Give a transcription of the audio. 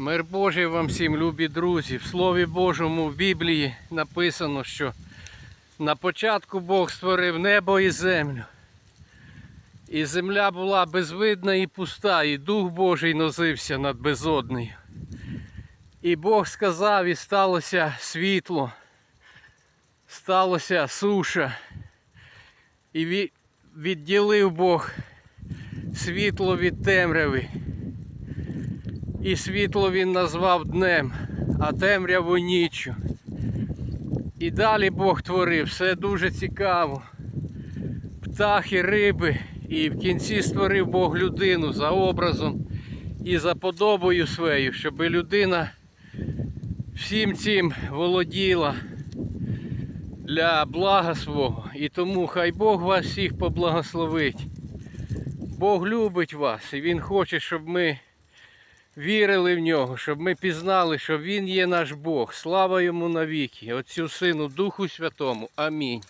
Мир Божий вам всім, любі друзі. В Слові Божому в Біблії написано, що на початку Бог створив небо і землю. І земля була безвидна і пуста, і Дух Божий носився над безоднею. І Бог сказав, і сталося світло, сталося суша. І відділив Бог світло від темряви. І світло він назвав днем, а темряву ніччю. І далі Бог творив, все дуже цікаво. Птахи, риби, і в кінці створив Бог людину за образом і за подобою своєю, щоб людина всім цим володіла для блага свого. І тому хай Бог вас всіх поблагословить. Бог любить вас і Він хоче, щоб ми вірили в нього, щоб ми пізнали, що Він є наш Бог. Слава йому навіки, Отцю Сину, Духу Святому. Амінь.